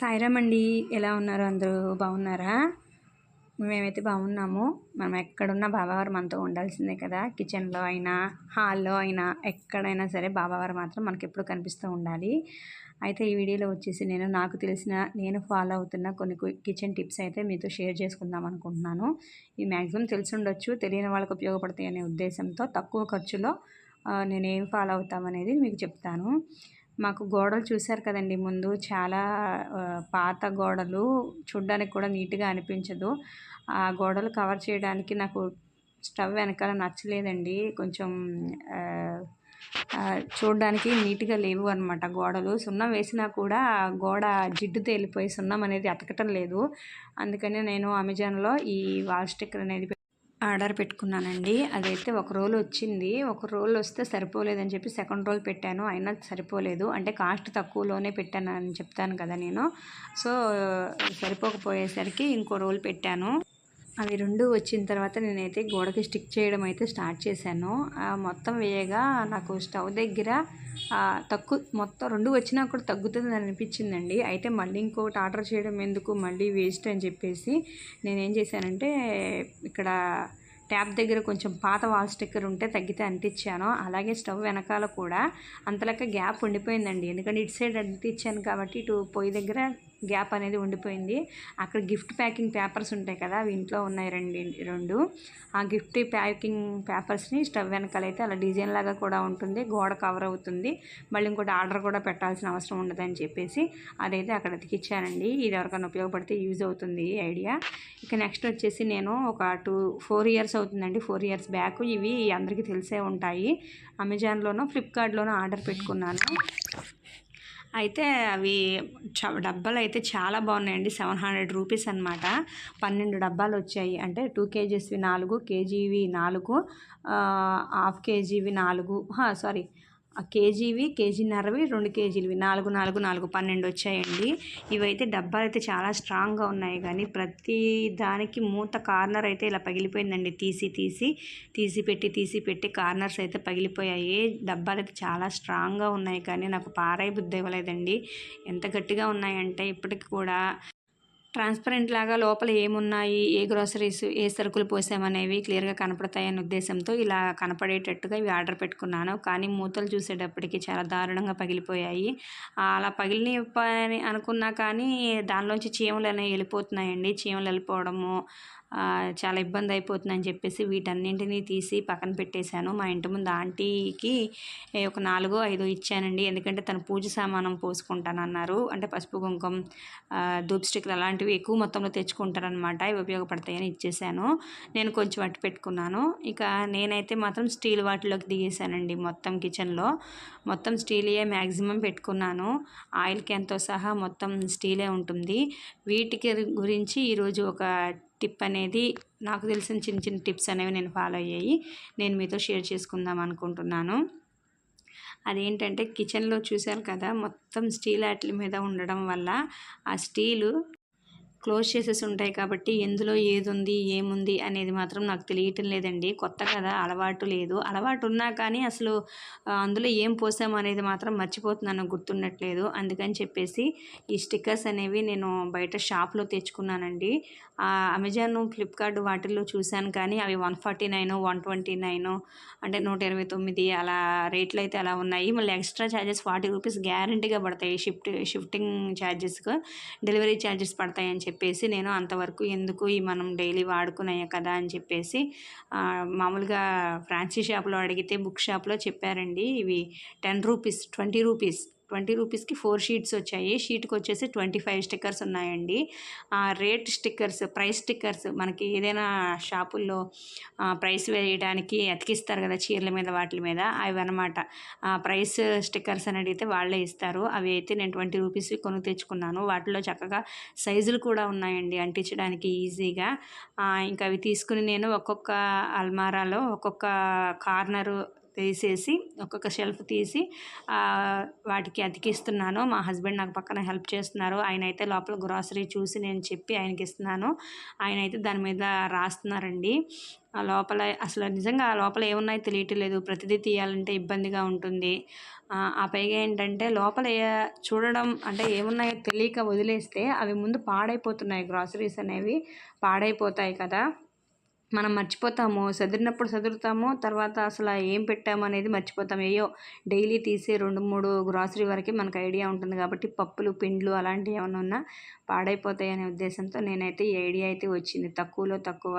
సాయిరామ్ అండి. ఎలా ఉన్నారు? అందరూ బాగున్నారా? మేమైతే బాగున్నాము. మనం ఎక్కడున్నా బాబావారు మనతో ఉండాల్సిందే కదా. కిచెన్లో అయినా హాల్లో అయినా ఎక్కడైనా సరే బాబావారు మాత్రం మనకి ఎప్పుడు కనిపిస్తూ ఉండాలి. అయితే ఈ వీడియోలో వచ్చేసి నేను నాకు తెలిసిన నేను ఫాలో అవుతున్న కొన్ని కిచెన్ టిప్స్ అయితే మీతో షేర్ చేసుకుందాం అనుకుంటున్నాను. ఈ మ్యాక్సిమం తెలిసి ఉండొచ్చు. తెలియని వాళ్ళకి ఉపయోగపడతాయి అనే ఉద్దేశంతో తక్కువ ఖర్చులో నేనేం నేను ఫాలో అవుతామనేది మీకు చెప్తాను. మాకు గోడలు చూశారు కదండి ముందు. చాలా పాత గోడలు చూడ్డానికి కూడా నీట్గా అనిపించదు. ఆ గోడలు కవర్ చేయడానికి నాకు స్టవ్ వెనకాల నచ్చలేదండి. కొంచెం చూడడానికి నీట్గా లేవు అనమాట గోడలు. సున్నం వేసినా కూడా గోడ జిడ్డు తేలిపోయి సున్నం అనేది అతకటం లేదు. అందుకని నేను అమెజాన్లో ఈ వాల్ స్టిక్కర్ అనేది ఆర్డర్ పెట్టుకున్నానండి. అదైతే ఒక రోల్ వచ్చింది. ఒక రోల్ వస్తే సరిపోలేదని చెప్పి సెకండ్ రోల్ పెట్టాను. అయినా సరిపోలేదు. అంటే కాస్ట్ తక్కువలోనే పెట్టాను అని చెప్తాను కదా నేను. సో సరిపోకపోయేసరికి ఇంకో రోల్ పెట్టాను. అవి రెండు వచ్చిన తర్వాత నేనైతే గోడకి స్టిక్ చేయడం అయితే స్టార్ట్ చేశాను. ఆ మొత్తం వేయగా నాకు స్టవ్ దగ్గర తక్కువ మొత్తం రెండు వచ్చినా కూడా తగ్గుతుంది అని అనిపించిందండి. అయితే మళ్ళీ ఇంకొకటి ఆర్డర్ చేయడం ఎందుకు మళ్ళీ వేస్ట్ అని చెప్పేసి నేనేం చేశానంటే ఇక్కడ ట్యాప్ దగ్గర కొంచెం పాత వాల్ స్టిక్కర్ ఉంటే తగ్గితే అంటించాను. అలాగే స్టవ్ వెనకాల కూడా అంతలెక్క గ్యాప్ ఉండిపోయిందండి. ఎందుకంటే ఇటు సైడ్ అంటించాను కాబట్టి ఇటు పొయ్యి దగ్గర గ్యాప్ అనేది ఉండిపోయింది. అక్కడ గిఫ్ట్ ప్యాకింగ్ పేపర్స్ ఉంటాయి కదా అవి ఇంట్లో ఉన్నాయి రెండు రెండు. ఆ గిఫ్ట్ ప్యాకింగ్ పేపర్స్ని స్టవ్ వెనకాల అయితే అలా డిజైన్ లాగా కూడా ఉంటుంది. గోడ కవర్ అవుతుంది. మళ్ళీ ఇంకోటి ఆర్డర్ కూడా పెట్టాల్సిన అవసరం ఉండదని చెప్పేసి అదైతే అక్కడ అతికిచ్చానండి. ఇది ఎవరికైనా ఉపయోగపడితే యూజ్ అవుతుంది ఈ ఐడియా. ఇక నెక్స్ట్ వచ్చేసి నేను ఒక టూ ఫోర్ ఇయర్స్ అవుతుందండి. ఫోర్ ఇయర్స్ బ్యాక్ ఇవి అందరికీ తెలిసే ఉంటాయి. అమెజాన్లోనూ ఫ్లిప్కార్ట్లోనూ ఆర్డర్ పెట్టుకున్నాను. అయితే అవి చ డబ్బాలు అయితే చాలా బాగున్నాయండి. సెవెన్ హండ్రెడ్ రూపీస్ అనమాట పన్నెండు డబ్బాలు వచ్చాయి అంటే టూ కేజీస్వి నాలుగు కేజీవి నాలుగు హాఫ్ కేజీవి నాలుగు సారీ కేజీవి కేజీన్నరవి రెండు కేజీలవి. నాలుగు నాలుగు నాలుగు పన్నెండు వచ్చాయండి. ఇవైతే డబ్బాలు అయితే చాలా స్ట్రాంగ్గా ఉన్నాయి కానీ ప్రతి దానికి మూత కార్నర్ అయితే ఇలా పగిలిపోయిందండి. తీసి తీసి తీసి పెట్టి తీసి పెట్టి కార్నర్స్ అయితే పగిలిపోయాయి. డబ్బాలు అయితే చాలా స్ట్రాంగ్గా ఉన్నాయి కానీ నాకు పారాయి బుద్ధి ఇవ్వలేదండి ఎంత గట్టిగా ఉన్నాయంటే ఇప్పటికి కూడా ట్రాన్స్పరెంట్ లాగా లోపల ఏమున్నాయి ఏ గ్రోసరీస్ ఏ సరుకులు పోసామనేవి క్లియర్గా కనపడతాయనే ఉద్దేశంతో ఇలా కనపడేటట్టుగా ఇవి ఆర్డర్ పెట్టుకున్నాను. కానీ మూతలు చూసేటప్పటికి చాలా దారుణంగా పగిలిపోయాయి. అలా పగిలిన పని అనుకున్నా కానీ దానిలోంచి చీమలు అనేవి వెళ్ళిపోతున్నాయండి. చీమలు వెళ్ళిపోవడము చాలా ఇబ్బంది అయిపోతుందని చెప్పేసి వీటన్నింటినీ తీసి పక్కన పెట్టేశాను. మా ఇంటి ముందు ఆంటీకి ఒక నాలుగో ఐదో ఇచ్చానండి. ఎందుకంటే తను పూజ సామానం పోసుకుంటానన్నారు. అంటే పసుపు కుంకుమ ఆ, ధూప్ స్టిక్లు అలాంటివి ఎక్కువ మొత్తంలో తెచ్చుకుంటారనమాట. ఇవి ఉపయోగపడతాయని ఇచ్చేసాను నేను కొంచెం అట్టు పెట్టుకున్నాను. ఇక నేనైతే మాత్రం స్టీల్ వాటిలోకి దిగేసానండి మొత్తం కిచెన్లో. మొత్తం స్టీలియే మ్యాక్సిమం పెట్టుకున్నాను. ఆయిల్ క్యాన్తో సహా మొత్తం స్టీలే ఉంటుంది. వీటికి గురించి ఈరోజు ఒక టిప్ అనేది నాకు తెలిసిన చిన్న చిన్న టిప్స్ అనేవి నేను ఫాలో అయ్యాయి. నేను మీతో షేర్ చేసుకుందాం అనుకుంటున్నాను. అదేంటంటే కిచెన్లో చూశారు కదా మొత్తం స్టీల్ వాటి మీద ఉండడం వల్ల ఆ స్టీలు క్లోజ్ చేసేసి ఉంటాయి కాబట్టి ఎందులో ఏది ఉంది ఏముంది అనేది మాత్రం నాకు తెలియటం లేదండి. కొత్త కదా అలవాటు లేదు. అలవాటు ఉన్నా కానీ అసలు అందులో ఏం పోసాము అనేది మాత్రం మర్చిపోతున్నాను గుర్తుండట్లేదు. అందుకని చెప్పేసి ఈ స్టిక్కర్స్ అనేవి నేను బయట షాప్లో తెచ్చుకున్నానండి. ఆ, అమెజాన్ ఫ్లిప్కార్ట్ వాటిల్లో చూశాను కానీ అవి one forty nine one twenty nine అంటే నూట ఇరవై తొమ్మిది అలా రేట్లు అయితే అలా ఉన్నాయి. మళ్ళీ ఎక్స్ట్రా ఛార్జెస్ ఫార్టీ రూపీస్ గ్యారంటీగా పడతాయి. షిఫ్ట్ షిఫ్టింగ్ ఛార్జెస్కు డెలివరీ ఛార్జెస్ పడతాయని చెప్పి చెప్పేసి నేను అంతవరకు ఎందుకు ఈ మనం డైలీ వాడుకున్నాయి కదా అని చెప్పేసి మామూలుగా ఫ్రాన్సీ షాప్లో అడిగితే బుక్ షాప్లో చెప్పారండి ఇవి ten rupees twenty rupees. Twenty రూపీస్కి ఫోర్ షీట్స్ వచ్చాయి. షీట్కి వచ్చేసి ట్వంటీ ఫైవ్ స్టిక్కర్స్ ఉన్నాయండి. ఆ, రేట్ స్టిక్కర్స్ ప్రైస్ స్టిక్కర్స్ మనకి ఏదైనా షాపుల్లో ప్రైస్ వేయడానికి అతికిస్తారు కదా చీరల మీద వాటి మీద. అవి అనమాట ప్రైస్ స్టిక్కర్స్ అని అడిగితే వాళ్ళే ఇస్తారు. అవి అయితే నేను ట్వంటీ రూపీస్వి కొను తెచ్చుకున్నాను. వాటిలో చక్కగా సైజులు కూడా ఉన్నాయండి అంటించడానికి ఈజీగా. ఇంకా అవి తీసుకుని నేను ఒక్కొక్క అల్మారాలో ఒక్కొక్క కార్నరు తీసేసి ఒక్కొక్క షెల్ఫ్ తీసి వాటికి అతికిస్తున్నాను. మా హస్బెండ్ నాకు పక్కన హెల్ప్ చేస్తున్నారు. ఆయన అయితే లోపల గ్రాసరీ చూసి నేను చెప్పి ఆయనకి ఇస్తున్నాను. ఆయన అయితే దాని మీద రాస్తున్నారండి. ఆ లోపల అసలు నిజంగా ఆ లోపల ఏమున్నాయో తెలియట్లేదు. ప్రతిదీ తీయాలంటే ఇబ్బందిగా ఉంటుంది. ఆ, పైగా ఏంటంటే లోపల చూడడం అంటే ఏమున్నాయో తెలియక వదిలేస్తే అవి ముందు పాడైపోతున్నాయి. గ్రాసరీస్ అనేవి పాడైపోతాయి కదా. మనం మర్చిపోతాము చదివినప్పుడు సదురుతాము తర్వాత అసలు ఏం పెట్టాము అనేది మర్చిపోతాము అయ్యో డైలీ తీసే రెండు మూడు గ్రాసరీ వరకు మనకు ఐడియా ఉంటుంది కాబట్టి పప్పులు పిండ్లు అలాంటివి ఏమైనా ఉన్నా పాడైపోతాయి అనే ఉద్దేశంతో నేనైతే ఈ ఐడియా అయితే వచ్చింది. తక్కువలో తక్కువ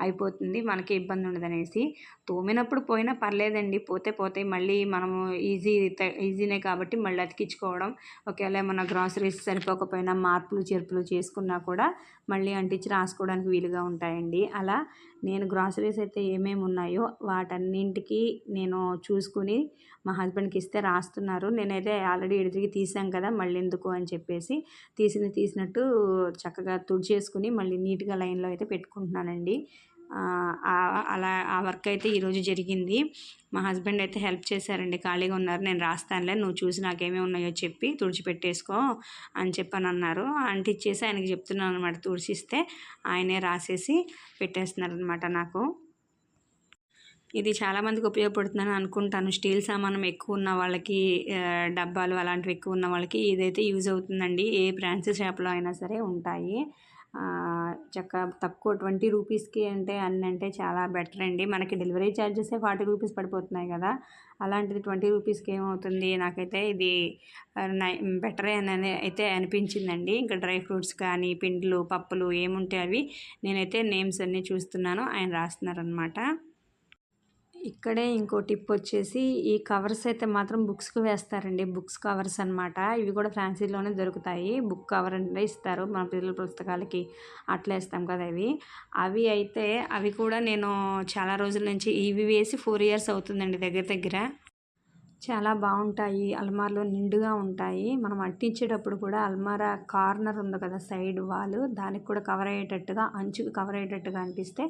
అయిపోతుంది మనకి ఇబ్బంది ఉండదనేసి తోమినప్పుడు పోయినా పర్లేదండి పోతే పోతాయి. మళ్ళీ మనము ఈజీ ఈజీనే కాబట్టి మళ్ళీ అతికించుకోవడం ఒకవేళ ఏమైనా గ్రాసరీస్ సరిపోకపోయినా మార్పులు చేర్పులు చేసుకున్నా కూడా మళ్ళీ అంటించి రాసుకోవడానికి వీలుగా ఉంటాయండి. అలా నేను గ్రాసరీస్ అయితే ఏమేమి ఉన్నాయో వాటన్నింటికి నేను చూసుకుని మా హస్బెండ్కి ఇస్తే రాస్తున్నారు. నేనైతే ఆల్రెడీ ఎడిటికి తీసాం కదా మళ్ళీ ఎందుకు అని చెప్పేసి తీసిన తీసినట్టు చక్కగా తుడిచేసుకుని మళ్ళీ నీట్గా లైన్లో అయితే పెట్టుకుంటున్నానండి. అలా ఆ వర్క్ అయితే ఈరోజు జరిగింది. మా హస్బెండ్ అయితే హెల్ప్ చేశారండి. ఖాళీగా ఉన్నారు. నేను రాస్తానులే. నువ్వు చూసి నాకేమేమి ఉన్నాయో చెప్పి తుడిచిపెట్టేసుకో అని చెప్పని అన్నారు. అంటిచ్చేసి ఆయనకి చెప్తున్నాను అనమాట తుడిచిస్తే ఆయనే రాసేసి పెట్టేస్తున్నారు అనమాట నాకు. ఇది చాలామందికి ఉపయోగపడుతుందని అనుకుంటాను. స్టీల్ సామానం ఎక్కువ ఉన్న వాళ్ళకి డబ్బాలు అలాంటివి ఎక్కువ ఉన్న వాళ్ళకి ఇదైతే యూజ్ అవుతుందండి. ఏ బ్రాంచెస్ షాప్లో అయినా సరే ఉంటాయి. చక్క తక్కువ ట్వంటీ రూపీస్కి అంటే అన్ని అంటే చాలా బెటర్ అండి. మనకి డెలివరీ ఛార్జెసే ఫార్టీ రూపీస్ పడిపోతున్నాయి కదా. అలాంటిది ట్వంటీ రూపీస్కి ఏమవుతుంది? నాకైతే ఇది బెటరే అని అయితే అనిపించిందండి. ఇంకా డ్రై ఫ్రూట్స్ కానీ పిండ్లు పప్పులు ఏముంటే అవి నేనైతే నేమ్స్ అన్నీ చూస్తున్నాను. ఆయన రాస్తున్నారనమాట ఇక్కడే ఇంకో టిప్ వచ్చేసి ఈ కవర్స్ అయితే మాత్రం బుక్స్కి వేస్తారండి. బుక్స్ కవర్స్ అన్నమాట. ఇవి కూడా ఫ్యాన్సీలోనే దొరుకుతాయి. బుక్ కవర్ అంటే ఇస్తారు మన పిల్లల పుస్తకాలకి. అట్లా వేస్తాం కదా ఇవి అవి అయితే అవి కూడా నేను చాలా రోజుల నుంచి ఇవి వేసి ఫోర్ ఇయర్స్ అవుతుందండి దగ్గర దగ్గర. చాలా బాగుంటాయి. అల్మార్లో నిండుగా ఉంటాయి. మనం అంటించేటప్పుడు కూడా అల్మారా కార్నర్ ఉంది కదా సైడ్ వాల్ దానికి కూడా కవర్ అయ్యేటట్టుగా అంచుకు కవర్ అయ్యేటట్టుగా అనిపిస్తే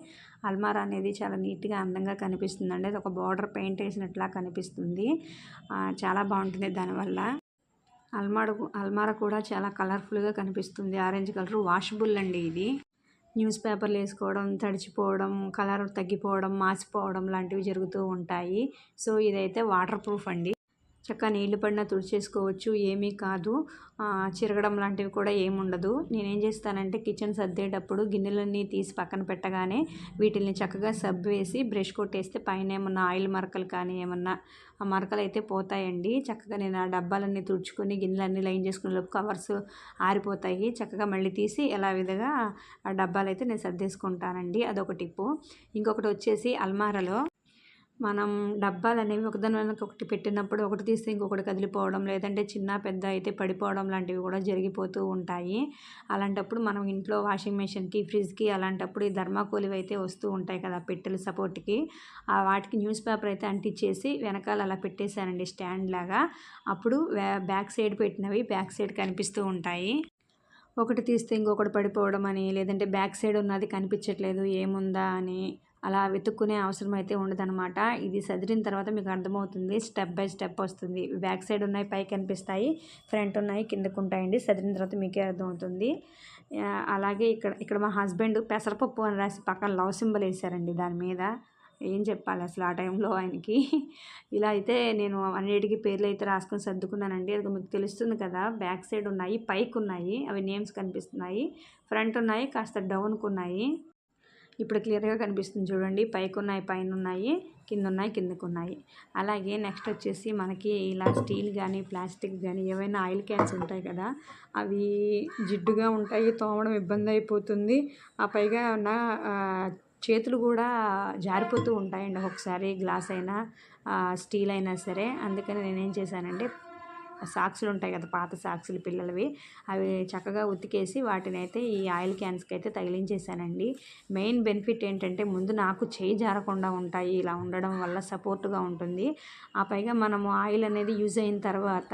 అల్మారా అనేది చాలా నీట్గా అందంగా కనిపిస్తుందండి అది ఒక బార్డర్ పెయింట్ వేసినట్లా కనిపిస్తుంది. చాలా బాగుంటుంది దానివల్ల. అల్మార కూడా చాలా కలర్ఫుల్గా కనిపిస్తుంది. ఆరెంజ్ కలర్ వాషబుల్ అండి ఇది. న్యూస్ పేపర్లు వేసుకోవడం తడిచిపోవడం కలర్ తగ్గిపోవడం మాసిపోవడం లాంటివి జరుగుతూ ఉంటాయి. సో ఇదైతే వాటర్ ప్రూఫ్ అండి. చక్కగా నీళ్ళు పడినా తుడిచేసుకోవచ్చు ఏమీ కాదు. చిరగడం లాంటివి కూడా ఏముండదు. నేనేం చేస్తానంటే కిచెన్ సర్దేటప్పుడు గిన్నెలన్నీ తీసి పక్కన పెట్టగానే వీటిని చక్కగా సబ్ వేసి బ్రష్ కొట్టేస్తే పైన ఏమన్నా ఆయిల్ మరకలు కానీ ఏమన్నా ఆ మరకలు అయితే పోతాయండి. చక్కగా నేను ఆ డబ్బాలన్నీ తుడుచుకొని గిన్నెలన్నీ లైన్ చేసుకునే లోపు కవర్స్ ఆరిపోతాయి. చక్కగా మళ్ళీ తీసి ఎలా విధంగా ఆ డబ్బాలు అయితే నేను సర్దేసుకుంటానండి. అదొక టిప్పు. ఇంకొకటి వచ్చేసి అల్మారాలో మనం డబ్బాలు అనేవి ఒకదాని వెనక ఒకటి పెట్టినప్పుడు ఒకటి తీస్తే ఇంకొకటి కదిలిపోవడం లేదంటే చిన్న పెద్ద అయితే పడిపోవడం లాంటివి కూడా జరిగిపోతూ ఉంటాయి. అలాంటప్పుడు మనం ఇంట్లో వాషింగ్ మెషిన్కి ఫ్రిడ్జ్కి అలాంటప్పుడు ఈ ధర్మాకోలివి అయితే వస్తూ ఉంటాయి కదా పెట్టెలు సపోర్ట్కి. ఆ వాటికి న్యూస్ పేపర్ అయితే అంటించేసి వెనకాల అలా పెట్టేశానండి స్టాండ్ లాగా. అప్పుడు బ్యాక్ సైడ్ పెట్టినవి బ్యాక్ సైడ్ కనిపిస్తూ ఉంటాయి. ఒకటి తీస్తే ఇంకొకటి పడిపోవడం అని లేదంటే బ్యాక్ సైడ్ ఉన్నది కనిపించట్లేదు ఏముందా అని అలా వెతుక్కునే అవసరం అయితే ఉండదన్నమాట. ఇది సదిరిన తర్వాత మీకు అర్థమవుతుంది. స్టెప్ బై స్టెప్ వస్తుంది. బ్యాక్ సైడ్ ఉన్నాయి పైకి కనిపిస్తాయి ఫ్రంట్ ఉన్నాయి కిందకు ఉంటాయండి. సదిరిన తర్వాత మీకే అర్థమవుతుంది. అలాగే ఇక్కడ ఇక్కడ మా హస్బెండ్ పెసరపప్పు అని రాసి పక్కన లవ్ సింబల్ వేశారండి దాని మీద. ఏం చెప్పాలి అసలు ఆ టైంలో ఆయనకి? ఇలా అయితే నేను అన్నిటికీ పేర్లు అయితే రాసుకొని సర్దుకున్నానండి. అది మీకు తెలుస్తుంది కదా బ్యాక్ సైడ్ ఉన్నాయి పైకి ఉన్నాయి అవి నేమ్స్ కనిపిస్తున్నాయి. ఫ్రంట్ ఉన్నాయి కాస్త డౌన్కి ఉన్నాయి. ఇప్పుడు క్లియర్గా కనిపిస్తుంది చూడండి. పైకి ఉన్నాయి పైన ఉన్నాయి కింద ఉన్నాయి కిందకు ఉన్నాయి అలాగే నెక్స్ట్ వచ్చేసి మనకి ఇలా స్టీల్ కానీ ప్లాస్టిక్ కానీ ఏవైనా ఆయిల్ క్యాన్స్ ఉంటాయి కదా అవి జిడ్డుగా ఉంటాయి తోమడం ఇబ్బంది అయిపోతుంది. ఆ పైగా నా చేతులు కూడా జారిపోతూ ఉంటాయండి. ఒకసారి గ్లాస్ అయినా స్టీల్ అయినా సరే. అందుకని నేనేం చేశానంటే సాక్సులు ఉంటాయి కదా పాత సాక్సులు పిల్లలవి. అవి చక్కగా ఉతికేసి వాటిని అయితే ఈ ఆయిల్ క్యాన్స్కి అయితే తగిలించేసానండి మెయిన్ బెనిఫిట్ ఏంటంటే ముందు నాకు చేయి జారకుండా ఉంటాయి ఇలా ఉండడం వల్ల సపోర్ట్గా ఉంటుంది. ఆ పైగా మనము ఆయిల్ అనేది యూజ్ అయిన తర్వాత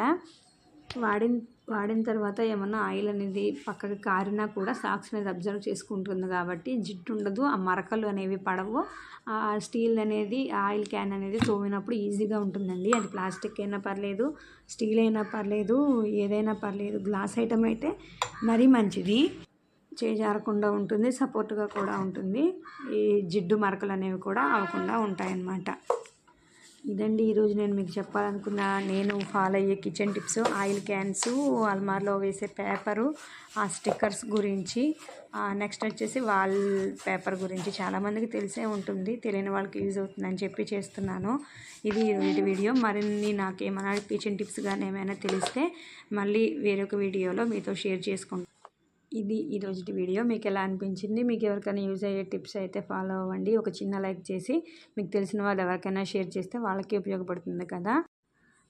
వాడిన వాడిన తర్వాత ఏమన్నా ఆయిల్ అనేది పక్కకి కారినా కూడా సాక్స్ అనేది అబ్జర్వ్ చేసుకుంటుంది కాబట్టి జిడ్డు ఉండదు ఆ మరకలు అనేవి పడవు. ఆ స్టీల్ అనేది ఆయిల్ క్యాన్ అనేది తోమినప్పుడు ఈజీగా ఉంటుందండి. అది ప్లాస్టిక్ అయినా పర్లేదు స్టీల్ అయినా పర్లేదు ఏదైనా పర్లేదు. గ్లాస్ ఐటమ్ అయితే మరీ మంచిది. చేజారకుండా ఉంటుంది సపోర్ట్గా కూడా ఉంటుంది. ఈ జిడ్డు మరకలు అనేవి కూడా అవ్వకుండా ఉంటాయన్నమాట. ఇదండి ఈరోజు నేను మీకు చెప్పాలనుకున్న నేను ఫాలో అయ్యే కిచెన్ టిప్స్. ఆయిల్ క్యాన్స్ అల్మార్లో వేసే పేపరు ఆ స్టిక్కర్స్ గురించి. నెక్స్ట్ వచ్చేసి వాల్ పేపర్ గురించి. చాలామందికి తెలిసే ఉంటుంది తెలియని వాళ్ళకి యూజ్ అవుతుందని చెప్పి చేస్తున్నాను. ఇది ఈరోజు వీడియో. మరిన్ని నాకు ఏమైనా కిచెన్ టిప్స్ కానీ ఏమైనా తెలిస్తే మళ్ళీ వేరొక వీడియోలో మీతో షేర్ చేసుకుంటాను. ఇది ఈరోజు వీడియో. మీకు ఎలా అనిపించింది? మీకు ఎవరికైనా యూజ్ అయ్యే టిప్స్ అయితే ఫాలో అవ్వండి. ఒక చిన్న లైక్ చేసి మీకు తెలిసిన వాళ్ళు ఎవరికైనా షేర్ చేస్తే వాళ్ళకి ఉపయోగపడుతుంది కదా.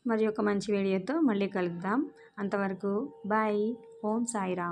మరి ఒక మంచి వీడియోతో మళ్ళీ కలుద్దాం. అంతవరకు బాయ్. ఓం సాయిరామ్.